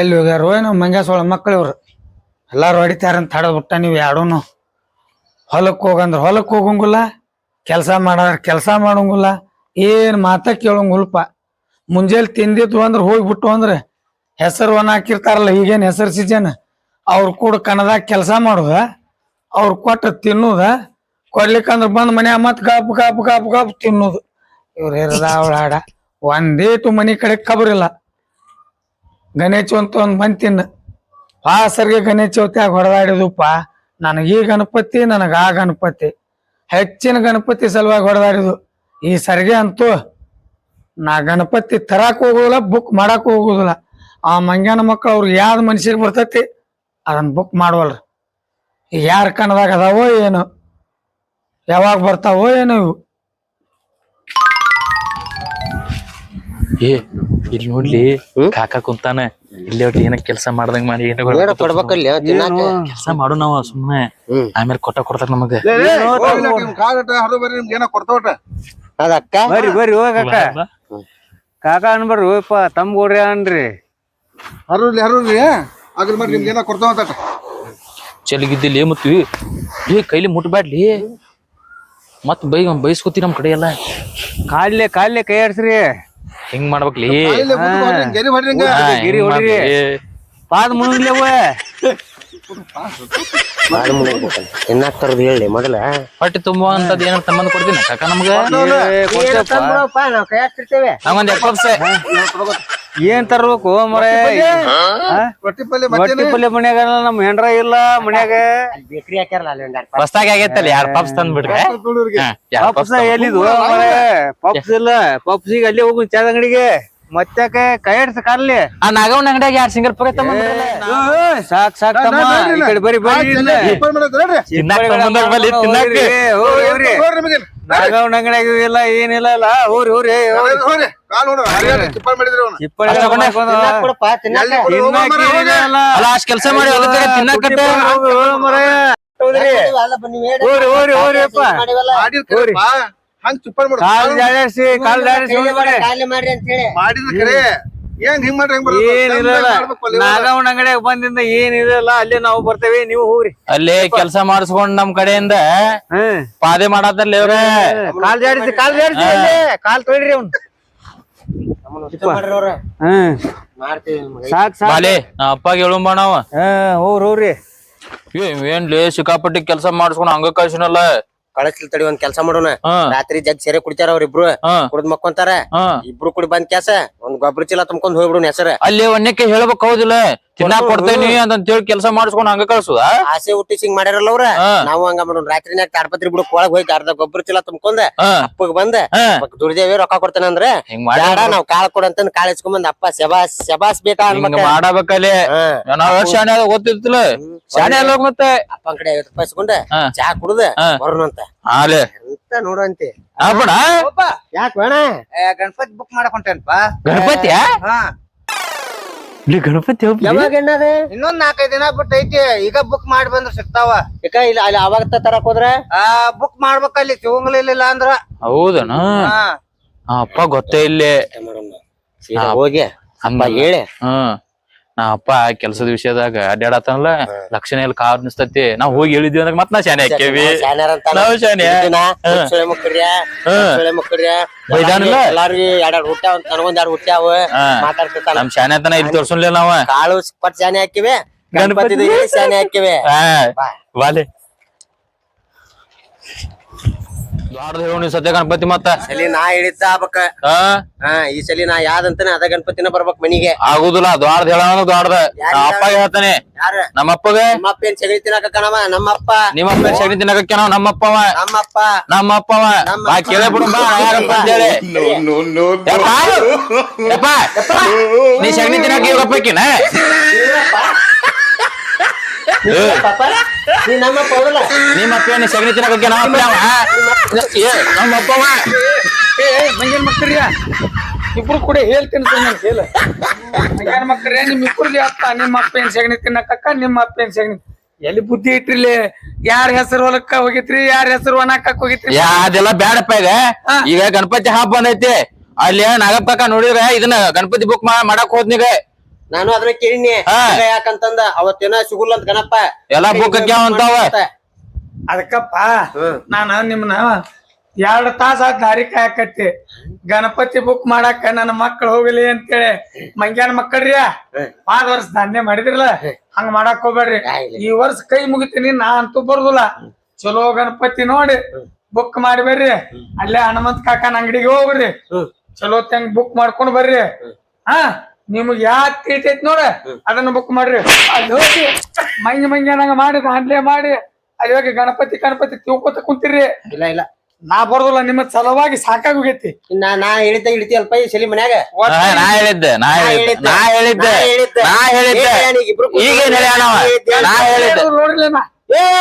ಎಲ್ಲಿ ಹೋಗ್ಯಾರೋ ಏನೋ ಮಕ್ಕಳು ಮಕ್ಳು ಇವ್ರು ಎಲ್ಲಾರು ಹೊಡಿತಾರಂತ ತಡದ್ಬಿಟ್ಟ ನೀವು ಯಾಡೂನು. ಹೊಲಕ್ಕೆ ಹೋಗಂದ್ರ ಹೊಲಕ್ಕೆ ಹೋಗಂಗಿಲ್ಲ, ಕೆಲಸ ಮಾಡಾರ ಕೆಲಸ ಮಾಡೋಂಗಿಲ್ಲ, ಏನು ಮಾತ ಕೇಳಂಗಿಲ್ಲಪ್ಪ. ಮುಂಜಾನೆ ತಿಂದಿದ್ವು ಅಂದ್ರೆ ಹೋಗ್ಬಿಟ್ಟು ಅಂದ್ರೆ ಹೆಸರು ಒಣ ಹಾಕಿರ್ತಾರಲ್ಲ, ಈಗೇನು ಹೆಸರು ಸಿಜನ್. ಅವ್ರು ಕೂಡ ಕಣದಾಗ ಕೆಲಸ ಮಾಡುದ, ಅವ್ರು ಕೊಟ್ಟು ತಿನ್ನುದ ಕೊಡ್ಲಿಕ್ಕಂದ್ರೆ ಬಂದು ಮನ್ಯಾಗ ಮತ್ ಗಾಪ್ ಗಾಪ್ ಗಾಪ್ ಗಾಪ್ ತಿನ್ನೋದು. ಇವ್ರು ಇರದ ಅವಳ ಹಾಡ. ಒಂದೇಟು ಮನೆ ಕಡೆ ಖಬರಿಲ್ಲ ಗಣೇಶ ಅಂತ ಒಂದ್ ಮಂದಿ ತಿನ್ನ ಸರ್ಗೆ ಗಣೇಶ ಚೌತಿಯಾಗ ಹೊಡೆದಾಡಿದಪ್ಪ ನನಗೆ ಈ ಗಣಪತಿ, ನನಗೆ ಆ ಗಣಪತಿ. ಹೆಚ್ಚಿನ ಗಣಪತಿ ಸಲುವಾಗಿ ಹೊಡೆದಾಡಿದು. ಈ ಸರ್ಗೆ ಅಂತೂ ನಾ ಗಣಪತಿ ತರಾಕ್ ಹೋಗುದಿಲ್ಲ ಬುಕ್ ಮಾಡಕ್ ಹೋಗುದಿಲ್ಲ. ಆ ಮಂಗ್ಯಾನ ಮಕ್ಕಳು ಅವ್ರಿಗೆ ಯಾವ್ದು ಮನ್ಸಿಗೆ ಬರ್ತೈತಿ ಅದನ್ನ ಬುಕ್ ಮಾಡುವಲ್ರಿ. ಯಾರ ಕಣದಾಗ ಅದಾವೋ ಏನು, ಯಾವಾಗ ಬರ್ತಾವೋ ಏನೋ ಇವು. ಏ ಇಲ್ಲಿ ನೋಡ್ಲಿ ಕಾಕ ಕುಂತಾನ. ಇಲ್ಲಿ ಒಟ್ಟು ಏನ ಕೆಲಸ ಮಾಡ್ದಂಗ ಮಾಡಿ ಏನ ಕೊಡ್ಬೇಕಲ್ಲಿ ಕೆಲಸ ಮಾಡು ನಾವ್ ಸುಮ್ನೆ. ಹ್ಮ್. ಆಮೇಲೆ ಕೊಟ್ಟ ಕೊಡ್ತಾರ ನಮಗ. ಅದಕ್ಕ ಬರ್ರಿ ಬರ್ರಿ ಬರ್ರಿ ಹೋಗಕ್ಕ ಕಾಕ. ಅನ್ಬರ್ರಿ ತಮ್ ಗೋಡ್ರಿ ಅನ್ರಿ. ಹರಿದ್ರಿ ಹರಿದ್ರಿ ಅದ್ರ ಮಾಡಿ ನಿಮ್ಗೆ ಏನೋ ಕೊಡ್ತಾವಂತ ಚಲಿಗಿದ್ದಿಲ್ಲ ಮತ್ತು ಏ ಕೈಲಿ ಮುಟ್ಬ್ಯಾಡ್ಲಿ. ಮತ್ ಬೈ ಬೈಸ್ಕೊತಿ ನಮ್ ಕಡೆ ಎಲ್ಲ ಕಾಲ್ಲೆ ಕಾಲ್ಲೆ ಕೈ ಆಡ್ಸ್ರಿ ಹಿಂಗ್ ಮಾಡ್ಬೇಕ್ಲಿ ಗೆರಿ ಹೊಡ್ರಿ ಹಿಂಗ ಹಾ, ಗಿರಿ ಹಿಂಗ್ ಹೊಡಿರಿ. ಮಾಡ್ಲಿ. ಪಾದ ಮುಳುಗ್ಲೇವ ಬಾಳ ಮುಳುಗ್ಬೇಕಲ್ಲ ತಿನ್ನಾಕ ತರದ್ ಹೇಳಿ ಮೊದಲ ಹೊಟ್ಟೆ ತುಂಬುವ ಅಂತದ್ ಏನಾರ ಸಂಬಂಧ ಕೊಡ್ತೀನಿ ಕಾಕ ನಮ್ಗ ನಾವ್ ಕೈ ಹಾಕ್ತಿರ್ತೇವೆ ನಾವೊಂದ್ ಎಪ್ಪಪ್ಸೆ ಏನ್ ತರ್ಬೇಕು ಮರೇ ರೊಟ್ಟಿ ಪಲ್ಲೆ ಮನ್ಯಾಗ ನಮ್ ಹೆಂಡ್ರ ಇಲ್ಲ ಮನ್ಯಾಗ ಬೇಕ್ರಿ ಹಾಕ್ಯಾರಲ್ಲ ಅಲ್ಲಿ ಒಂದ್ ಎರಡ್ ಹೊಸ್ದಾಗಿ ಆಗೈತಲ್ಲ ಎರಡ್ ಪಪ್ಸ್ ತಂದ್ಬಿಟ್ರೆ ಪಪ್ಸ್ ಎಲ್ಲಿದು ಮರೆ ಪಪ್ಸ್ ಇಲ್ಲ ಪಪ್ಸಿಗೆ ಅಲ್ಲೇ ಹೋಗು ಚಾದ ಅಂಗಡಿಗೆ ಮತ್ತಾಕೆ ಕೈ ಆಡ್ಸ ಕಾಲ್ಲಿ ಆ ನಾಗವನ್ ಅಂಗಡಿಯಾಗ ಯಾರು ಸಿಂಗಲ್ ಪಕ್ಕ ಸಾಕ್ ಸಾಕ್ ತಮ್ಮ ಈ ಕಡೆ ಬರಿ. ಅಂಗಡಿಯಾಗ ಇಲ್ಲ ಏನಿಲ್ಲ ಇಲ್ಲ ಊರಿ ಅಷ್ಟ್ ಕೆಲಸ ಮಾಡಿ ಬನ್ನಿ ಹಂಗ್ ಚಿಪ್ಪಲ್ ಮಾಡು. ಕಾಲ್ ಜಾಡಿಸಿ ಕಾಲ್ ಜಾಡಿಸಿ ಕೈಲಿ ಹೋಗ್ರಿ ಮಾಡ್ರಿ ಅಂತ ಹೇಳಿ. ಮಾಡಿದ್ ಕರೆ ಹೆಂಗ್ ಹಿಂಗ್ ಮಾಡ್ರಿ ಹೆಂಗ್ ಅಲ್ಲಿ. ನಾಗವನ್ ಅಂಗಡಿಯಾಗ ಬಂದಿಂದ ಏನಿರಲ್ಲ ಅಲ್ಲೇ ನಾವು ಬರ್ತೇವೆ ನೀವು ಹೋಗ್ರಿ. ಅಲ್ಲೇ ಕೆಲಸ ಮಾಡಿಸ್ಕೊಂಡ್ ನಮ್ ಕಡೆಯಿಂದ ಪಾದೆ ಮಾಡತ್ತಲ್ಲ ಇವ್ರೆ ಕಾಲ್ ಜಾಡಿಸಿ ಕಾಲ್ ಜಾಡಿಸಿ ಅಲ್ಲಿ. ಕಾಲ್ ತೊಳಿರಿ ಅವ್ನು. ಅವ್ರ. ಸಾಕ್ ಸಾಕ್. ನಾ ಅಪ್ಪಾಗ ಹೇಳುಂಬ ನಾವ. ಹಾ ಹೋಗ್ರಿ ಹೋಗ್ರಿ. ಏನ್ಲಿ ಸಿಕ್ಕಾಪಟ್ಟಿ ಕೆಲಸ ಮಾಡಿಸ್ಕೊಂಡ್ ಹಂಗ ಕಳ್ಸಿನಲ್ಲ. ಕಳಸ್ಲಿ ತಡಿ ಒಂದ್ ಕೆಲಸ ಮಾಡೋಣ. ರಾತ್ರಿ ಜಗ್ ಸೇರೆ ಕುಡಿತಾರ ಅವ್ರಿಬ್ರು. ಕುಡಿದ್ ಮಕ್ಕೊಂತಾರ. ಇಬ್ರು ಕುಡಿ ಬಂದ್ ಕ್ಯಾಸ ಒಂದ್ ಗೊಬ್ಬರ ಚೀಲ ತುಂಬ್ಕೊಂಡ್ ಹೋಗ್ಬಿಡೋಣ ಹೆಸರ ಅಲ್ಲಿ ಒನ್ಯಕ್ಕೆ ಹೇಳ್ಬೇಕು ಹೌದಿಲ್ಲ. ತಿನ್ನಾಕ್ ಕೊಡ್ತೇನಿ ಅಂತ ಹೇಳಿ ಕೆಲಸ ಮಾಡಿಸ್ಕೊಂಡು ಹಂಗ ಕಳ್ಸುದ? ಆಸೆ ಹುಟ್ಟಿ ಸಿಂಗ್ ಮಾಡ್ಯಾರಲ್ಲ ಅವ್ರ. ನಾವು ಹಂಗ ಮಾಡೋಣ. ರಾತ್ರಿನಾಗ ತಾಡ್ಪತ್ರಿ ಬಿಡಕ್ ಒಳಗ್ ಹೋಗಿ ಅರ್ಧ ಗೊಬ್ಬರ ಚೀಲ ತುಂಬಕೊಂದ ಅಪ್ಪಗ್ ಬಂದ ದುರ್ದೇವಿ ದುಡ್ದೇವಿ ರೊಕ್ಕ ಕೊಡ್ತಾನ ಅಂದ್ರೆ ಹಿಂಗ್ ಮಾಡಿ ಬೇಡ. ನಾವ್ ಕಾಳ ಕೊಡಂತ ಕಾಳ ಬಂದ ಅಪ್ಪ ಶಬಾಸ್ ಶಬಾಸ್ ಬೇಟಾ ಹಿಂಗ ಮಾಡಬೇಕಲ್ಲಿ. ನಾವ್ ಶಾಣೆ ಗೊತ್ತಿರ್ತಿಲ್ಲ ಶಾಣೆ ಅಲ್ಲ ಮತ್ತೆ? ಅಪ್ಪನ ಕಡೆ ಐವತ್ ರೂಪಾಯಿ ಇಸ್ಕೊಂಡ. ಚಾ ಕುಡ್ದ. ಬರೋಣಂತ ಹಾಲೆ ಅಂತ. ನೋಡಂತೆ ಯಾಕೆ ಬೇಡ? ಗಣಪತಿ ಬುಕ್ ಮಾಡಕೊಂಟೇನ್ಪ ಗಣಪತಿ ಇಲ್ಲಿ ಗಣಪತಿ ಯಾವಾಗ ಎಣ್ಣದೆ? ಇನ್ನೊಂದ್ ನಾಲ್ಕೈದ್ ದಿನ ಬಿಟ್ಟು ಐತಿ. ಈಗ ಬುಕ್ ಮಾಡಿ ಬಂದ್ರ ಸಿಗ್ತಾವ. ಯಾಕ ಇಲ್ಲ ಅಲ್ಲಿ ಅವಾಗ ತರಕ್ ಹೋದ್ರೆ? ಆ ಬುಕ್ ಮಾಡ್ಬೇಕಲ್ಲಿ ಸಿಗಂಗಿಲ್ಲ ಅಂದ್ರ. ಹೌದನ? ಹಾ. ಅಪ್ಪ ಗೊತ್ತೇ ಇಲ್ಲೇ. ಹೋಗಿ ಅಮ್ಮ. ಹೇಳಿ. ಹ್ಮ್ ನಾ ಅಪ್ಪ ಕೆಲಸದ ವಿಷಯದಾಗ ಅಡ್ಡಾಡತ್ತಲ್ಲ ಲಕ್ಷಣ ಎಲ್ಲಿ ಕಾರ್ ನಿಸ್ತತಿ. ನಾವ್ ಹೋಗಿ ಹೇಳಿದ್ವಿ ಅಂದ್ರೆ ಮತ್ ನಾ ಶಾನೆ ಹಾಕೇವಿ ನಾವ್ ಶಾನೆ ಬೈದಾನಿಲ್ಲ? ನಮ್ ಶಾನೆ ತನ ಇಲ್ಲಿ ತೋರ್ಸಲಿಲ್ಲ ನಾವ. ಕಾಳು ಪಟ್ ಶಾನೆ ಹಾಕಿವೆ ಗಣಪತಿ ಶಾನೆ ಹಾಕಿವೆ. ಬಾಲೆ ಹೇಳಿ ಸದ್ಯ ಗಣಪತಿ ಮತ್ತ. ಸಲಿ ನಾ ಹಿಡಿತ ಆಗ್ಬೇಕ ಹಾ ಹಾ ಈ ಸಲಿ ನಾ ಯಾವ್ದಂತಾನೆ ಅದ ಗಣಪತಿನ ಬರ್ಬೇಕ್ ಮನಿಗೆ. ಆಗುದಿಲ್ಲ ದ್ವಾರದ ಹೇಳ ದ್ವಾರದ. ಅಪ್ಪ ಹೇಳ್ತಾನೆ. ಯಾರ? ನಮ್ಮಪ್ಪಗೆ? ನಮ್ಮಪ್ಪ ಏನ್ ಸಗಣಿ ತಿನ್ನಕ ಕಣವ? ನಮ್ಮಪ್ಪ. ನಿಮ್ಮಪ್ಪ ಸಗಣಿ ತಿನ್ನಕಣ ನಾವು ನಮ್ಮಪ್ಪವ. ನಮ್ಮಪ್ಪ. ನಮ್ಮಪ್ಪವ. ನಮ್ಮ ಬಾ ಕೇಳೇ ಬಿಡು ಬಾ ಯಾರಪ್ಪ ಅಂತೇಳಿ. ಯಪ್ಪ, ಯಪ್ಪ, ನೀ ಸಗಣಿ ತಿನ್ನಕ್ಕೆ ಇವ್ರಪ್ಪಕ್ಕಿನ ನಮ್ಮಪ್ಪ ಹೌದಲ್ಲ ನಿಮ್ಮಪ್ಪ ನೀ ಸಗಣಿ ತಿನ್ನಕಕ್ಕೆ ನಮ್ಮ ಅಪ್ಪ ಏ ನಮ್ಮಪ್ಪವ ಏ ಮಕ್ಕಳ್ರಿಯ ಇಬ್ರು ಕೂಡ ಹೇಳ್ತೀನಿ ಸುಮ್ಮನೆ ಹೇಳ ಮಕ್ಕಳ್ರೆ ನಿಮ್ ಇಬ್ರಿಗೆ ಅಪ್ಪ ನಿಮ್ಮ ಅಪ್ಪ ಏನ್ ಸಗಣಿ ತಿನ್ನಕ್ಕ ನಿಮ್ಮ ಅಪ್ಪ ಏನ್ ಸಗಣಿ ಎಲ್ಲಿ ಬುದ್ಧಿ ಇಟ್ರಿಲಿ ಯಾರ ಹೆಸರು ಹೊಲಕ್ಕ ಹೋಗಿತ್ರಿ? ಯಾರ ಹೆಸರು ಒಣಕ ಹೋಗಿತ್ರಿ? ಯಾ ಅದೆಲ್ಲ ಬ್ಯಾಡಪ್ಪ ಈಗ. ಈಗ ಗಣಪತಿ ಹಬ್ಬ ಬಂದೈತಿ. ಅಲ್ಲಿ ನಾಗಪ್ಪ ಕಾಕ ನೋಡಿದ್ರೆ ಇದನ್ನ ಗಣಪತಿ ಬುಕ್ ಮಾಡಕ್ ಹೋದ್ನಿಗ. ನಾನು ಅದನ್ನ ಕೇಳಿನಿ. ಯಾಕಂತಂದ ಅವತ್ತೇನ ಸಿಗುಲ್ಲ ಅಂತ ಗಣಪ ಎಲ್ಲಾ ಬುಕ್ ಅಂತಾವ? ಅದಕ್ಕಪ್ಪ ಹ್ಮ್. ನಾನು ನಿಮ್ನ ಎರಡ್ ತಾಸ ದಾರಿ ಕಾಯಕತ್ತಿ. ಗಣಪತಿ ಬುಕ್ ಮಾಡಾಕ ನನ್ನ ಮಕ್ಕಳು ಹೋಗಲಿ ಅಂತೇಳಿ ಮಂಗ್ಯಾನ ಮಕ್ಕಳ್ರಿ ಪಾದ ವರ್ಷ ಧಾನ್ಯ ಮಾಡಿದ್ರಲ್ಲ ಹಂಗ ಮಾಡಾಕ್ ಹೋಗ್ಬೇಡ್ರಿ. ಈ ವರ್ಷ ಕೈ ಮುಗಿತೀನಿ ನಾ ಅಂತೂ ಬರ್ದಿಲ್ಲ. ಚಲೋ ಗಣಪತಿ ನೋಡಿ ಬುಕ್ ಮಾಡಿ ಬರ್ರಿ ಅಲ್ಲೇ ಹನುಮಂತ ಕಾಕನ ಅಂಗಡಿಗೆ ಹೋಗ್ರಿ. ಹ್ಮ್. ಚಲೋ ತಂಗ್ ಬುಕ್ ಮಾಡ್ಕೊಂಡ್ ಬರ್ರಿ. ಹಾ. ನಿಮ್ಗ್ ಯಾಕೆ ತಿಳಿತೈತಿ ನೋಡ? ಅದನ್ನ ಬುಕ್ ಮಾಡ್ರಿ. ಅಲ್ಲಿ ಹೋಗಿ ಮಂಜ ಮಂಜ ನಂಗ ಮಾಡಿ ಹಂಡ್ಲೆ ಮಾಡಿ ಅಲ್ಲಿ ಹೋಗಿ ಗಣಪತಿ ಗಣಪತಿ ತಿಳ್ಕೊತ ಕುಂತಿರ್ರಿ. ಇಲ್ಲ ಇಲ್ಲ. ನಾ ಬರೋದಿಲ್ಲ ನಿಮ್ಮ ಸಲುವಾಗಿ ಸಾಕಾಗಿ ಹೋಗೈತಿ ನಾ ನಾ ಹೇಳಿದ್ದ ಅಲ್ಪ ಈ ಸಲಿ ಮನ್ಯಾಗ? ನಾ ಹೇಳಿದ್ದೆ ನಾ ಹೇಳಿದ್ದೆ ನಾ ಹೇಳಿದ್ದೆ ನಾ ಹೇಳಿದ್ದೆ. ಈಗೇನ್ ನಾ ಹೇಳಿದ್ದೆ. ನೋಡ್ರಿ ನಾ?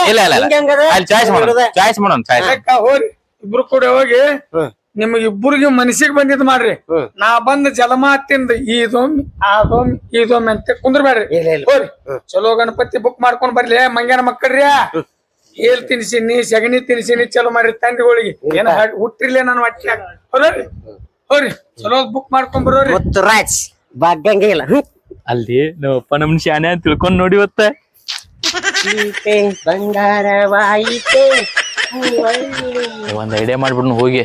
ಇಲ್ಲ ಇಲ್ಲ ಇಲ್ಲ. ಅಲ್ಲಿ ಚಾಯ್ಸ್ ಮಾಡೋಣ ಚಾಯ್ಸ್ ಮಾಡೋಣ ಚಾಯ್ಸ್ ಹೋರಿ. ಇಬ್ರು ಕೂಡ ಹೋಗಿ ನಿಮ್ಗೆ ಇಬ್ಬರಿಗೆ ಮನಸ್ಸಿಗೆ ಬಂದಿದ್ ಮಾಡ್ರಿ. ನಾ ಬಂದ ಜಲಮಾತಿಂದ ಇದೊಮ್ಮೆ ಅದೊಮ್ಮೆ ಇದೊಮ್ಮೆ ಅಂತ ಕುಂದ್ರಬೇಡ್ರಿ ಹೋರಿ. ಚಲೋ ಗಣಪತಿ ಬುಕ್ ಮಾಡ್ಕೊಂಡ್ ಬರ್ಲಿ. ಮಂಗ್ಯಾನ ಮಕ್ಕಳ್ರಿ. ಏಲ್ ತಿನ್ಸಿನಿ ಸಗಣಿ ತಿನ್ಸಿನಿ ಚಲೋ ಮಾಡ್ರಿ ತಂದಿಗಳಿಗೆ. ಏನ ಹುಟ್ಟಿರ್ಲಿ ನಾನು ಹೊಟ್ಟೆ ಹೋರಿ ಹೋರಿ. ಚಲೋ ಬುಕ್ ಮಾಡ್ಕೊಂಡ್ ಬರೋರಿ. ರಾಜ್. ಭಾಗ್ಯಂಗೆ ಇಲ್ಲ. ಅಲ್ಲಿ ನಮ್ಮಪ್ಪ ನಮ್ ಶಾನೆ ಅಂತ ತಿಳ್ಕೊಂಡ್ ನೋಡಿ ಇವತ್ತ. ಸೀತೆ ಬಂಗಾರವಾಯಿತೆ. ಒಂದ್ ಐಡಿಯಾ ಮಾಡ್ಬಿಡ್ನು ಹೋಗಿ.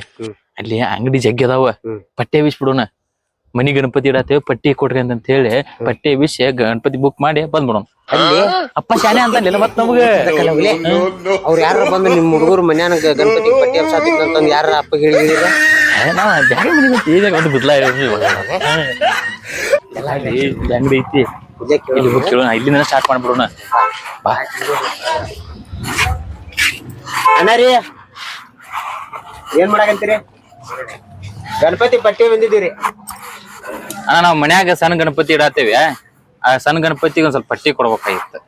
ಅಲ್ಲಿ ಅಂಗಡಿ ಜಗ್ಗಿ ಅದಾವ. ಪಟ್ಟೆ ಬಿಡೋಣ. ಮನಿ ಗಣಪತಿ ಇಡತ್ತೇವೆ ಪಟ್ಟಿ ಕೊಡ್ರಿ ಅಂತ ಹೇಳಿ ಪಟ್ಟೆ ಬಿಸಿ ಗಣಪತಿ ಬುಕ್ ಮಾಡಿ ಬಂದ್ಬಿಡೋಣ ಅಲ್ಲಿ ಅಪ್ಪ ಶಾನೆ ಅಂತ ಮತ್ ನಮ್ಗ. ಅವ್ರ ಯಾರ ಬಂದು ನಿಮ್ ಹುಡುಗರು ಮನ್ಯಾನ ಗಣಪತಿ ಪಟ್ಟಿ ಅಂತ ಅಂತಂದ್ ಯಾರ ಅಪ್ಪ ಹೇಳಿದಿರ? ಏ, ನಾವ್ ಬ್ಯಾರೆ ಮನಿ ಮತ್ತೆ ಈಗ ಒಂದು ಬದಲಾ ಅಂಗಡಿ ಐತಿ. ಇಲ್ಲಿ ಹೋಗಿ ಕೇಳೋಣ. ಇಲ್ಲಿಂದ ಸ್ಟಾರ್ಟ್ ಮಾಡ್ಬಿಡೋಣ ಬಾ. ಅಣ್ಣ ರೀ. ಏನ್ ಮಾಡಾಕಂತೀರಿ ಗಣಪತಿ ಪಟ್ಟಿ ಬಂದಿದ್ದೀರಿ ಅಣ್ಣ ನಾವ್ ಮನ್ಯಾಗ ಸಣ್ಣ ಗಣಪತಿ ಇಡಾತೇವಿ ಆ ಸಣ್ಣ ಗಣಪತಿಗೆ ಒಂದ್ ಸ್ವಲ್ಪ ಪಟ್ಟಿ ಕೊಡ್ಬೇಕಾಗಿತ್ತು.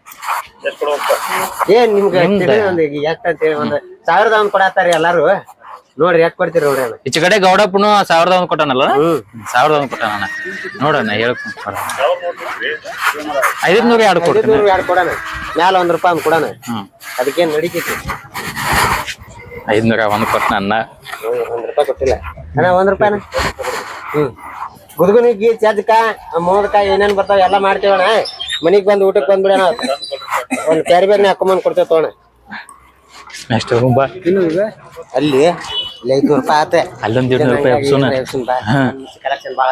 ಏನ್ ನಿಮ್ಗೆ ನಿಮ್ದ? ತಿಳಿದ್ ಒಂದ್ ಈಗ ಎಷ್ಟ್ ಅಂತ ಹೇಳಿ ಒಂದ್ ಸಾವಿರದ ಒಂದ್ ಕೊಡತ್ತಾರಿ ಎಲ್ಲಾರು? ನೋಡ್ರಿ ಯಾಕೆ ಕೊಡ್ತೀರಿ ನೋಡ್ರಿ ಅಣ್ಣ. ಈಚೆ ಕಡೆ ಗೌಡಪ್ಪನು ಸಾವಿರದ ಒಂದ್ ಕೊಟ್ಟಾನಲ್ಲ? ಸಾವಿರದ ಒಂದ್ ಕೊಟ್ಟಾನ ನೋಡಣ್ಣ ಹೇಳಕ್ ಐದ್ ನೂರ ಎರಡು ಕೊಡ್ತೀನಿ. ಐದ್ನೂರು ಎರಡ್ ಕೊಡೋಣ. ಮ್ಯಾಲ ಒಂದ್ ರೂಪಾಯಿ ಒಂದ್ ಕೊಡೋಣ. ಹ್ಮ್. ಅದಕ್ಕೇನ್ ನಡೀತೈತಿ? ಐದ್ನೂರ ಒಂದು ಕೊಟ್ಟ ಅನ್ನ ಒಂದ್ ರೂಪಾಯಿ ಕೊಟ್ಟಿಲ್ಲ ಅಣ್ಣ ಒಂದ್ ರೂಪಾಯಿನ? ಹ್ಮ್. ಗುದ್ಗುನಿಗಿ ಚದ್ಕ ಮೋದಕ ಏನೇನ್ ಬರ್ತಾವ ಎಲ್ಲಾ ಮಾಡ್ತೇವಣ್ಣ ಮನಿಗ್ ಬಂದ್ ಊಟಕ್ ಬಂದ್ಬಿಡಣ ಒಂದ್ ಕ್ಯಾರಿ ಬ್ಯಾಗ್ನ ಹಾಕೊಂಬಂದ್ ಕೊಡ್ತೇವ್ ತೋಣ ನೆಕ್ಸ್ಟ್ ಬಾ. ಅಲ್ಲಿ ಇಲ್ಲಿ ಐದ್ನೂರು ರೂಪಾಯಿ ಆತೆ. ಅಲ್ಲೊಂದ್ ಎರಡ್ನೂರು ರೂಪಾಯಿ ಎಬ್ಸೋಣ ಕಲೆಕ್ಷನ್ ಭಾಳ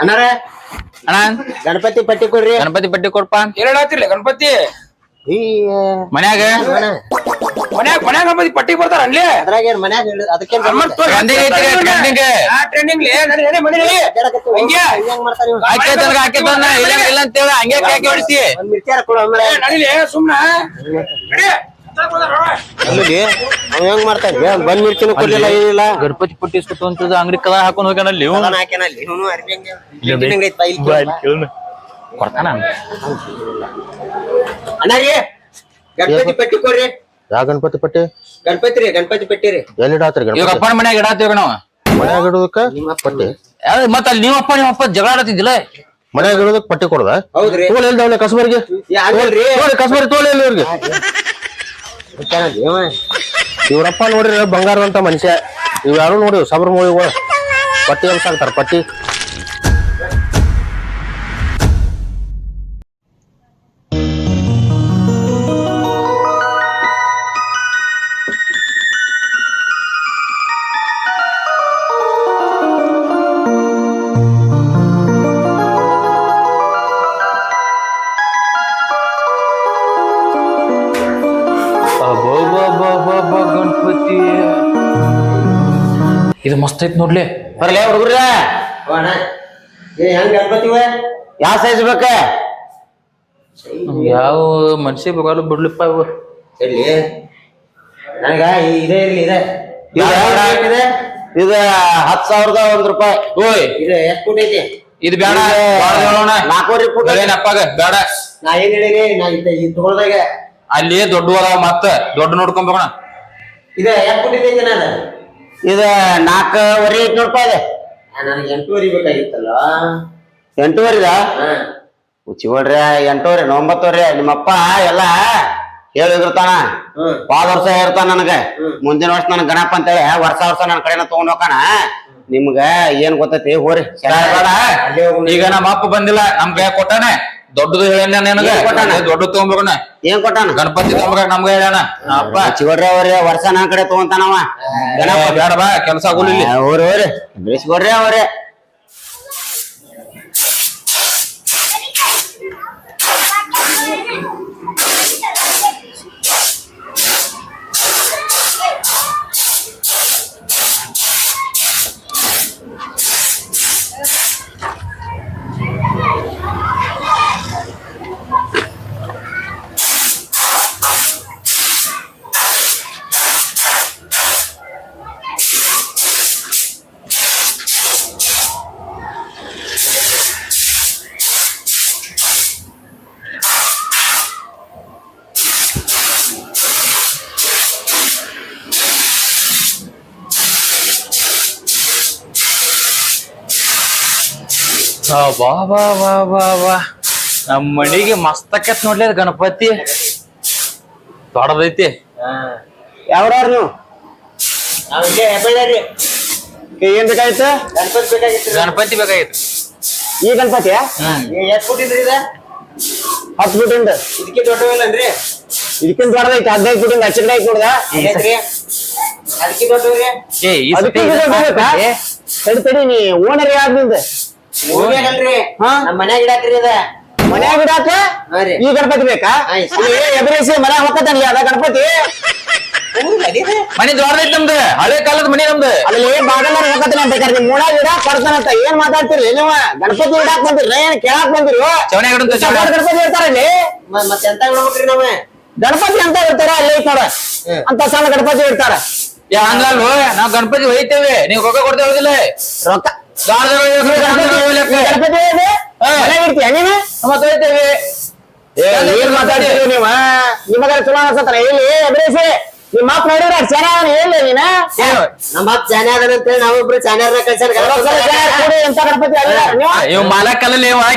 ಅಣ್ಣಾರ ಅಣ್ಣ. ಗಣಪತಿ ಪಟ್ಟಿ ಕೊಡ್ರಿ. ಗಣಪತಿ ಪಟ್ಟಿ ಕೊಡ್ಪ. ಹೇಳತ್ತಿರ್ಲಿ ಗಣಪತಿ. ಮನ್ಯಾಗ? ಅಣ್ಣ, ಮನ್ಯಾಗ ಮನ್ಯಾಗ ಗಣಪತಿ ಪಟ್ಟಿ ಬರ್ತಾರ ಅಲ್ಲೇ? ಅದ್ರಾಗ ಏನ್ ಮನ್ಯಾಗ ಹೇಳು ಟ್ರೆಂಡಿಂಗ್ ಹೆಂಗ್ ಇಲ್ಲ ಹಂಗೆ ಹೊಡಿಸಿ ಸುಮ್ನ. ಮಾಡ್ತಾನೆ ಬಂದ್ ಮಿರ್ಚಿನ ಕೊಡ್ಲಿಲ್ಲ ಏನಿಲ್ಲ. ಗಣಪತಿ ಪಟ್ಟಿ ಅಂತ ಅಂಗಡಿ ಕದ ಹಾಕೊಂಡ್ ಹೋಗ್ಯಾನ ಕೊಡ್ತಾನ? ಅಣ್ಣಾರಿ ಗಣಪತಿ ಪಟ್ಟಿ ಕೊಡ್ರಿ. ಯಾವ ಗಣಪತಿ ಪಟ್ಟಿ? ಗಣಪತಿ ರೀ ಗಣಪತಿ ಪಟ್ಟಿ ರೀ. ಎಲ್ಲಿ ಇಡಾತ್ರಿ ಇವಾಗ ಗಣಪತಿ? ಅಪ್ಪನ ಮನ್ಯಾಗ ಇಡಾತೀವಿ ನಾವು. ಮನ್ಯಾಗ ಇಡೋದಕ್ಕ? ಪಟ್ಟಿ. ಯಾವ್ದು ಮತ್ತ ಅಲ್ಲಿ ನೀವಪ್ಪ ನಿಮ್ಮಪ್ಪ ಜಗಳ ಆಡತಿದ್ದಿಲ್ಲ ಮನ್ಯಾಗ ಇಡೋದಕ್ಕೆ ಪಟ್ಟಿ ಕೊಡದ? ಹೌದ್ರಿ ತೋಲ್ ಎಲ್ದ ಅವನ ಕಸ್ಬರ್ಗೆ ತೋಳಿ ಕಸ್ಬರ್ ತೋಳಿ ಎಲ್ಲಿ ಇವ್ರಿಗೆ? ಇವ ಇವ್ರಪ್ಪ ನೋಡ್ರಿ ಬಂಗಾರದಂತ ಮನುಷ್ಯ. ಇವ್ ಯಾರು ನೋಡಿ ಸಬ್ರ ಮೂವಿಗಳು ಪಟ್ಟಿ ಸಾಕ್ತಾರ ಪಟ್ಟಿ? ಮಸ್ತ್ ಐತ್ ನೋಡ್ಲಿ. ಬರ್ಲೇ ಹುಡುಗ್ರ ಅಣ್ಣ ಏ ಹೆಂಗ್ ಗಣಪತಿ ಇವ? ಯಾವ ಸೈಜ್ ಬೇಕ? ಯಾವ ಮನ್ಸಿ ಬಗಾಲು ಬಿಡ್ಲಿಪ್ಪ ಇವು. ಎಲ್ಲಿ ನನಗ ಇದೇ ಇರ್ಲಿ ಇದೆ. ಇದು ಯಾವ ಯಾವ rate ಇದೆ? ಇದ ಹತ್ ಸಾವಿರದ ಒಂದ್ ರೂಪಾಯಿ. ಓಯ್ ಇದು ಎಷ್ಟು ಫುಟ್ ಐತಿ? ಇದು ಬೇಡ. ನಾಲ್ಕೂವರೆ ಫುಟ್ ಅಪ್ಪಾಗ ಬೇಡ. ನಾ ಏನ್ ಹೇಳಿನಿ ನಾ ಇದ್ದ ಈ ತಗೊಳ್ದಾಗ. ಅಲ್ಲಿ ದೊಡ್ಡ ಅದಾವ ಮತ್ತ. ದೊಡ್ಡ ನೋಡ್ಕೊಂಬೋಣ ಇದು ಎಷ್ಟು ಫುಟ್ ಐತಿ ನಾನು ಇದ ನಾಲ್ಕೂವರೆ ಐದ್ನೂರು ರೂಪಾಯಿ ಇದೆ ನನಗೆ ಎಂಟೂವರೆ ಬೇಕಾಗಿತ್ತಲ್ಲ? ಎಂಟೂವರೆದ ಚಿವಡ್ರಿ ಎಂಟೂವರೆ ಒಂಬತ್ತುವರೆ ನಿಮ್ಮಪ್ಪ ಎಲ್ಲ ಹೇಳಿದಿರ್ತಾನ. ಹೋದ ವರ್ಷ ಹೇಳ್ತಾನ ನನಗೆ. ಮುಂದಿನ ವರ್ಷ ನನ್ ಗಣಪ ಅಂತೇಳಿ ವರ್ಷ ವರ್ಷ ನನ್ನ ಕಡೆನ ತಗೊಂಡ್ ಹೋಗಾನ ನಿಮ್ಗ ಏನ್ ಗೊತ್ತೈತಿ? ಹೋರಿ. ಈಗ ನಮ್ಮ ಅಪ್ಪ ಬಂದಿಲ್ಲ ನಮ್ಮ ಕೈ ಕೊಟ್ಟಾನೆ. ದೊಡ್ಡದು ಹೇಳ ನಿನಗ? ದೊಡ್ಡ ತಗೊಂಡ್ಬೇಕನ ಏನ್ ಕೊಟ್ಟಾನ? ಗಣಪತಿ ತಗೊಂಡ್ಬೇಕ ನಮ್ಗ ಹೇಳ್ಯಾನ. ಅಪ್ಪ. ಚಿಗೋಡ್ರಿ ಅವ್ರಿ ವರ್ಷ ನಾ ಕಡೆ ತಗೊಂತಾನವ. ಗಣಪ ಬೇಡ ಬಾ ಕೆಲಸ ಆಗುಲ್ಲ ಅವ್ರಿ ಹೋರಿ ಬಿಡಿಸ್ಕೊಡ್ರಿ ಅವ್ರಿ. ಬಾ ಬಾ ಬಾ ಬಾ ವಾ ನಮ್ಮ ಮನಿಗೆ ಮಸ್ತಕತ್ ನೋಡ್ಲಿ ಅದ್ ಗಣಪತಿ. ದೊಡ್ಡದೈತಿ. ಯಾವ್ರವ್ರ ನೀವು? ಏನ್ ಬೇಕಾಗಿತ್ತು? ಗಣಪತಿ ಬೇಕಾಗಿತ್ತು ಗಣಪತಿ ಬೇಕಾಗಿತ್ತು. ಈ ಗಣಪತಿಯಾ? ಹ್ಮ್. ಫುಟ್ ಫುಟಿಂದ್ರಿ ಇದ ಹತ್ತು ಫುಟಿಂದ ಇದಕ್ಕೆ ದೊಡ್ಡವಿಲ್ಲನ್ರಿ. ಇದಕ್ಕಿಂತ ದೊಡ್ಡದೈತಿ ಹದಿನೈದು ಫುಟ್ ಹಚ್ಚ ಕಡೆ ನೋಡ್ದ ಐತ್ರಿ ಅದಕ್ಕೆ ದೊಡ್ಡವ್ರಿ. ಅದಕ್ಕೆ ಇದು ತಡಿ ತಡಿ ನೀ ಓನರ್ ಯಾವ್ದು ನಿಂದ? ಮನ್ಯಾಗ ಇಡಾಕ್ರಿ ಇದ ಮನ್ಯಾಗ ಇಡಾಕ ಹಾ ರೀ. ಈ ಗಣಪತಿ ಬೇಕಾ? ಹಾ, ಈ ಇಲ್ಲಿ ಎದುರಿಸಿ ಮನ್ಯಾಗ ಹೋಗತ್ತನ್ಲಿ ಅದ ಗಣಪತಿ? ಮನಿ ದೊಡ್ಡದೈತಿ ನಮ್ದು. ಹಳೆ ಕಾಲದ ಮನಿ ನಮ್ದು. ಅಲ್ಲಿ ಬಾಗಲಾರ ಹೋಗತ್ತನ ಬೇಕಾದ್ರೆ ನಿಮ್ ಮೂಡಾಗ ಇಡಾಕ್ ಕೊಡ್ತಾನಂತ ಏನ್ ಮಾತಾಡ್ತಿರಿ ನೀವು? ಗಣಪತಿ ಇಡಾಕ್ ಬಂದಿರಿ ಏನ್ ಕೇಳಾಕ್ ಬಂದಿರಿ ಚವನೆ ಗಿಡಂತ ಸಪೋರ್ಟ್ ಗಣಪತಿ ಇರ್ತಾರ ಇಲ್ಲಿ ಮ- ಮತ್ತೆ ಎಂತ ಇಡ್ಬೇಕ್ರಿ ನಾವ? ಗಣಪತಿ ಅಂತ ಇರ್ತಾರ ಅಲ್ಲೇ ಐತ್ ನೋಡ. ಅಂತ ಸಣ್ಣ ಗಣಪತಿ ಇರ್ತಾರ. ಏ ಹಂಗಲ್ವ ನಾವ್ ಗಣಪತಿ ಒಯ್ತೇವೆ. ನೀವ್ ರೊಕ್ಕ ಕೊಡ್ತೇವೆ ಹೌದಿಲ್ಲ ರೊಕ್ಕ ನಿಮಗಾರ ಚಲೋ ಅನ್ಸತ್ತಾರ ಇಲ್ಲಿ ಎದುರಿಸಿ ನಿಮ್ಮ ಮಾತ್ ನೋಡಿದ್ರ ಚೆನ್ನಾಗಿ ಹೇಳಿ ನೀನ ನಮ್ಮ ಅಪ್ಪ ಚಾನೆ ಅದಾನ ನಾವು ಕೊಡಿ ಎಂತ ಗಣಪತಿ ಅಲ್ಲ ನೀವು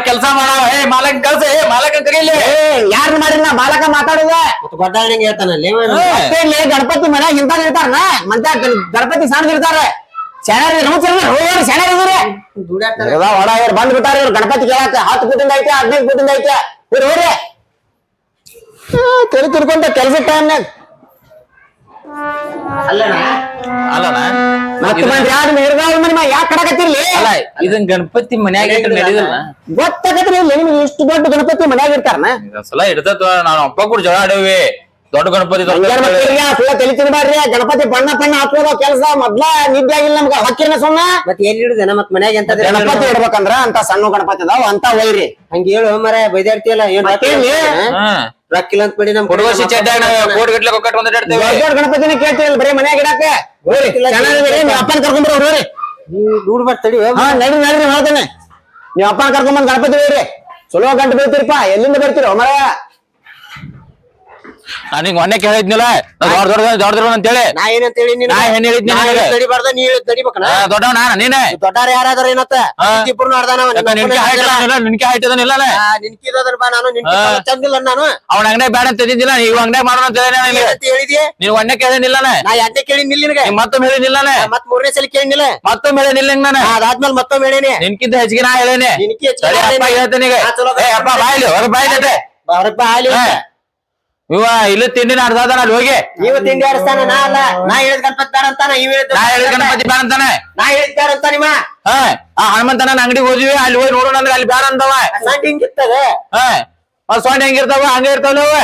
ಕೆಲಸ ಮಾಡವ ಏ ಮಾಲಕ ಕಲ್ಸ ಏ ಮಾಲಕ್ ಕರೀಲಿ. ಏ ಯಾರ್ ಮಾಡಿರ ಮಾಲಕ ಬಾಲಕ ಮಾತಾಡುದ? ಗೊತ್ತಾಗಂಗೆ ಹೇಳ್ತಾನಲ್ಲಿ ಮತ್ತೆ ಗಣಪತಿ ಮನ್ಯಾಗ ಇಂತಾನ ಇರ್ತಾರ ಮಂತ ಗಣಪತಿ ಸಣ್ಣ ಇರ್ತಾರ. ಚೆನ್ನಾಗಿ ನಮಸ್ಕಾರ ಹೋಗ್ರಿ ಚೆನ್ನಾಗಿ ಇದ್ರಿ ದುಡ್ಯಾಡ್ತಾರ. ಹೊಡ ಇವ್ರು ಬಂದ್ ಬಿಟ್ಟಾರ ಇವ್ರು ಗಣಪತಿ ಕೇಳಾಕ ಹತ್ತು ಫುಟಿಂದ ಐತೆ ಹದಿನೈದು ಫುಟಿಂದ ಐತೆ. ಇವ್ರು ಹೋಗ್ರಿ. ತಿರು ತಿರ್ಕೊಂತ ಕೆಲ್ಸ ಟೈಮ್ನಾಗ ಅಲ್ಲಣ್ಣ. ಮತ್ತೆ ಬಂದ್ರಿ ಯಾರು ನಿರ್ಗಾವ ಮನೆ ಯಾಕೆ ಕಡಕತ್ತಿರ್ಲಿ ಅಲ್ಲ ಇದನ್ ಗಣಪತಿ ಮನ್ಯಾಗ ಗೊತ್ತಾಗತ್ತ ನಡೆಯೋದಿಲ್ಲ ಗೊತ್ತಾಗತ್ರಿ ಇಷ್ಟ ನಿಮ್ಗೆ ಇಷ್ಟು ದೊಡ್ಡ ಗಣಪತಿ ಮನ್ಯಾಗ ಇರ್ತಾರನ ಸಲ ಇಡ್ತದ ನಾನು ಅಪ್ಪ ಕೂಡ ಜಗಳ ಆಡೇವಿ. ದೊಡ್ಡ ಗಣಪತಿ ತಲೆ ತಿನ್ಬಾರ್ರಿ ಗಣಪತಿ ಬಣ್ಣ ಬಣ್ಣ ಹಾಕೋದ ಕೆಲಸ ಮೊದ್ಲ ನಿದ್ದೆ ಆಗಿಲ್ಲ ನಮ್ಗ. ಹಕ್ಕಿನ ಸುಣ್ಣ ಮತ್ತೆ ಎಲ್ಲಿ ಇಡುದೇನ ಮತ್ ಮನ್ಯಾಗ ಎಂತ ಗಣಪತಿ ಇಡ್ಬೇಕಂದ್ರ ಅಂತ ಸಣ್ಣ ಗಣಪತಿ ಅದಾವ ಅಂತ ಒಯ್ರಿ. ಹಂಗ ಹೇಳು ಮರ ಬೈದಾಡ್ತಿಯಲ್ಲ ಏನ್ ರೊಕ್ಕ ಮತ್ತೇನ್ಲಿ? ಹಾ. ರೊಕ್ಕ ಇಲ್ಲ ಅಂತ ಬಿಡಿ ನಮ್ ದೊಡ್ಡ ಗಣಪತಿನ ಕೇಳ್ತೀವಿ ಬರೀ ಮನ್ಯಾಗ ಇಡಾಕ ಹೋಗ್ರಿ ಚೆನ್ನಾಗಿದ್ರಿ ನೀವ್ ಅಪ್ಪನ ಕರ್ಕೊಂಡ್ ಬರೋ ಹೋಗ್ರಿ ದುಡ್ಡು ಬರ್ತಡಿ ಹಾ ನಡಿ ನಡ್ರಿ ಹೇಳ್ತೇನೆ ನೀವ್ ಅಪ್ಪನ ಕರ್ಕೊಂಡ್ ಬಂದ್ ಗಣಪತಿ ಹೋಗ್ರಿ ಚಲೋ ಗಂಟೆ ಬೀಳ್ತೀರಿಪ್ಪ ಎಲ್ಲಿಂದ ಬರ್ತೀರೋ ಮರ ನನಗೆ ಮೊನ್ನೆ ಕೇಳಿದ್ನಿಲ್ಲ ದೊಡ್ಡ ದೊಡ್ಡ ದೊಡ್ಡ ದೊಡ್ಡ ಅಂತೇಳಿ. ನಾ ಏನಂತ ಹೇಳಿ ನೀನು ನಾ ಏನ್ ಹೇಳಿದ್ನಿ ನಿನಗೆ? ತಡಿಬಾರ್ದ ನೀ ಹೇಳಿದ್ ತಡಿಬೇಕನ ಆ, ದೊಡ್ಡವ ನಾನು ನೀನೆ? ದೊಡ್ಡಾರ ಯಾರಾದ್ರ ಏನತ್ತ? ಹಾ. ಇಬ್ರು ನೋಡ್ದಾನವ ಯಾಕ ನಿನ್ಕೆ ಹೈಟ್ ಇಲ್ಲ ನಿನ್ಕೆ ಹೈಟ್ ನಿನ್ಕಿದ್ರ ಬಾ ನಾನು ನಿನ್ಕಿ ಹಾ. ಚಂದಿಲ್ಲ ನಾನು. ಅವ್ನ ಅಂಗಡಿ ಬೇಡ ಅಂತ ಇದ್ದಿದ್ದಿಲ್ಲ ನೀವು ಅಂಗಡಿ ಮಾಡೋಣ ಅಂತ ಹೇಳಿ ನನಗೆ. ಏನಂತ ನೀವು ಒನ್ನೆ ಕೇಳಿನಿಲ್ಲ ನಾ ಎರಡನೇ ಕೇಳಿ ನಿಲ್ಲಿನಗ ನೀವ್ ಮತ್ತೊಮ್ಮೆ ಹೇಳಿನಿಲ್ಲ ಮತ್ ಮೂರನೇ ಸಲ ಕೇಳಿನಿಲ್ಲ ಮತ್ತೊಮ್ಮೆ ಹೇಳಿನಿಲ್ಲ ನಾನು. ಅದಾದ್ಮೇಲೆ ಮತ್ತೊಮ್ಮೆ ಹೇಳೇನಿ. ನಿನ್ಕಿಂತ ಹೆಚ್ಚಿಗೆ ನಾ ಹೇಳೇನಿ. ನಿನ್ಕಿ ಹೆಚ್ಚಿಗೆ ಸರಿ ಅಪ್ಪ. ಹೇಳ್ತೇನೆ ಈಗ ಹಾ, ಚಲೋ ಏ ಅಪ್ಪ ಬಾಯ್ಲಿ ಹೊರ ಬಾಯ್ಲಿ ಹೊರಗ್ ಬಾ ಹಾ. ಇವ ಇಲ್ಲ ಅದಾನ ಅಲ್ಲಿ ಹೋಗಿ. ನೀವು ತಿಂಡಿ ಆಡಿಸ್ತಾನ ನಾ ಅಲ್ಲ. ನಾ ಹೇಳಿದ ಗಣಪತಿ ಬೇಡ ಅಂತಾನ ಇವ್ ಹೇಳಿದ ನಾ ಹೇಳಿದ ಗಣಪತಿ ಬೇಡ ಅಂತಾನೆ. ನಾ ಹೇಳಿದ ಬೇಡ ಅಂತ ನಿಮ್ಮ ಹಾ ಆ ಹನುಮಂತನ ಅಂಗಡಿಗೆ ಹೋದ್ವಿ ಅಲ್ಲಿ ಹೋಗಿ ನೋಡೋಣ ಅಂದ್ರೆ ಅಲ್ಲಿ ಬೇಡ ಅಂತವ ಹಿಂಗಿರ್ತದೆ ಹಿಂಗಿರ್ತದ? ಹಾ ಆ ಸೊಂಡ ಹೆಂಗಿರ್ತಾವ ಹಂಗ ಇರ್ತಾವ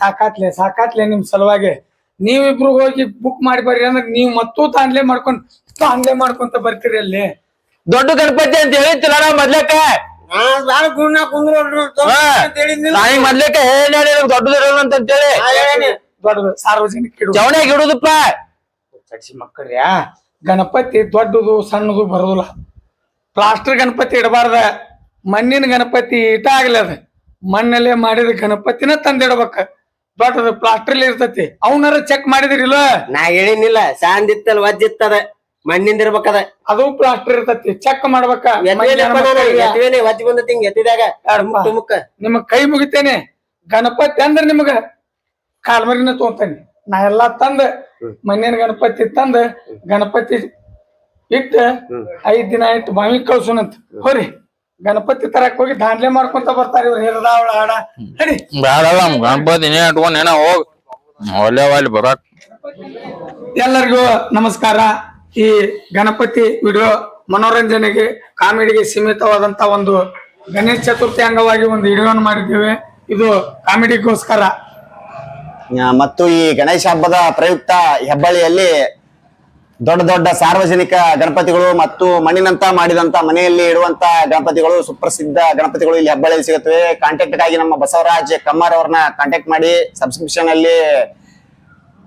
ಸಾಕಾತ್ಲೆ ಸಾಕಾತ್ಲೆ ನಿಮ್ ಸಲುವಾಗಿ. ನೀವಿಬ್ರು ಹೋಗಿ ಬುಕ್ ಮಾಡಿ ಬರ್ರಿ ಅಂದ್ರೆ ನೀವ್ ಮತ್ತೂ ತಾಂಡ್ಲೆ ಮಾಡ್ಕೊಂಡ್ ತಾಂಡ್ಲೆ ಮಾಡ್ಕೊಂತ ಬರ್ತೀರಿ ಅಲ್ಲಿ. ದೊಡ್ಡ ಗಣಪತಿ ಅಂತ ಹೇಳಿತ್ತಿಲ್ಲ ನಾವು ಮೊದ್ಲಕ್ಕ. ನಾನು ಗುಣ ಕುಂದ್ರು ಹಾ. ನಾ ಈಗ ಮೊದ್ಲಕ್ಕ ಹೇಳಿ ದೊಡ್ಡದು ಇರೋಣ ಅಂತ ಹೇಳಿ ದೊಡ್ಡದು ಸಾರ್ವಜನಿಕ ಇಡು ಚವಣಿಯಾಗ ಇಡುದಪ್ಪ. ಚಡ್ಸಿ ಮಕ್ಕಳ್ಯಾ ಗಣಪತಿ ದೊಡ್ಡದು ಸಣ್ಣದು ಬರುದಿಲ್ಲ. ಪ್ಲಾಸ್ಟರ್ ಗಣಪತಿ ಇಡಬಾರ್ದ. ಮಣ್ಣಿನ ಗಣಪತಿ ಇಟ ಆಗ್ಲಿ ಅದ ಮಣ್ಣಲ್ಲೇ ಮಾಡಿದ ಗಣಪತಿನ ತಂದಿಡ್ಬೇಕ. ದೊಡ್ಡದು ಪ್ಲಾಸ್ಟರ್ ಇರ್ತತಿ. ಅವನಾರ ಚೆಕ್ ಮಾಡಿದಿರಿಲ್ಲ? ನಾ ಹೇಳಿನಿಲ್ಲ ಸಾಂದಿತ್ತಲ್ ವಜ್ಜಿತ್ತದ ಮಣ್ಣಿಂದ ಇರ್ಬೇಕದ. ಅದು ಪ್ಲಾಸ್ಟರ್ ಇರ್ತತಿ. ಚೆಕ್ ಮಾಡ್ಬೇಕ. ಎತ್ತಿವೇನೆ ವಜ್ಜಿ ಬಂದ ತಿಂಗ್ ಎತ್ತಿದಾಗ ಯಾರಪ್ಪ? ತುಮುಕ್. ನಿಮ್ ಕೈ ಮುಗಿತೇನೆ. ಗಣಪತಿ ಅಂದ್ರ ನಿಮಗ ಕಾಲ್ಮರಿನ ತೋತಾನೆ. ನಾ ಎಲ್ಲಾ ತಂದ ಮಣ್ಣಿನ ಗಣಪತಿ ತಂದ ಗಣಪತಿ ಇಟ್ಟ ಐದ್ ದಿನ ಇಟ್ಟು ಬಾವಿ ಕಳ್ಸೋಣಂತ ಹೋರಿ. ಗಣಪತಿ ತರಕ್ ಹೋಗಿ ದಾಂಡ್ಲೆ ಮಾಡ್ಕೊಂತ ಬರ್ತಾರ ಇವ್ರ. ಹಿರದಾವಳ ಹಾಡ ನಡಿ. ಬೇಡಲ್ಲ ಗಣಪತಿ ನೀ ಇಟ್ಕೊಂಡ್ ಏನ ಹೋಗ್. ಒಳ್ಳೆ ಒಳ್ಳೆ ಬರಾಕ್. ಎಲ್ಲರಿಗೂ ನಮಸ್ಕಾರ. ಈ ಗಣಪತಿ ವಿಡಿಯೋ ಮನೋರಂಜನೆಗೆ ಕಾಮಿಡಿಗೆ ಸೀಮಿತವಾದಂತ ಒಂದು ಗಣೇಶ ಚತುರ್ಥಿ ಅಂಗವಾಗಿ ಒಂದು ವಿಡಿಯೋನ ಮಾಡಿದ್ದೇವೆ. ಇದು ಕಾಮಿಡಿಗೋಸ್ಕರ. ಮತ್ತು ಈ ಗಣೇಶ ಹಬ್ಬದ ಪ್ರಯುಕ್ತ ಹೆಬ್ಬಳ್ಳಿಯಲ್ಲಿ ದೊಡ್ಡ ದೊಡ್ಡ ಸಾರ್ವಜನಿಕ ಗಣಪತಿಗಳು ಮತ್ತು ಮಣ್ಣಿನಂತ ಮಾಡಿದಂತ ಮನೆಯಲ್ಲಿ ಇಡುವಂತ ಗಣಪತಿಗಳು, ಸುಪ್ರಸಿದ್ಧ ಗಣಪತಿಗಳು ಇಲ್ಲಿ ಹೆಬ್ಬಳ್ಳಿಯಲ್ಲಿ ಸಿಗುತ್ತವೆ. ಕಾಂಟ್ಯಾಕ್ಟ್ ಆಗಿ ನಮ್ಮ ಬಸವರಾಜ್ ಕಮ್ಮಾರ್ ಅವ್ರನ್ನ ಕಾಂಟ್ಯಾಕ್ಟ್ ಮಾಡಿ ಸಬ್ಸ್ಕ್ರಿಪ್ಷನ್ ಅಲ್ಲಿ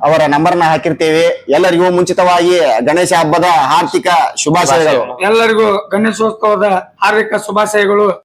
ಅವರ ನಂಬರ್ನ ಹಾಕಿರ್ತೀವಿ. ಎಲ್ಲರಿಗೂ ಮುಂಚಿತವಾಗಿ ಗಣೇಶ ಹಬ್ಬದ ಹಾರ್ದಿಕ ಶುಭಾಶಯಗಳು. ಎಲ್ಲರಿಗೂ ಗಣೇಶೋತ್ಸವದ ಹಾರ್ದಿಕ ಶುಭಾಶಯಗಳು.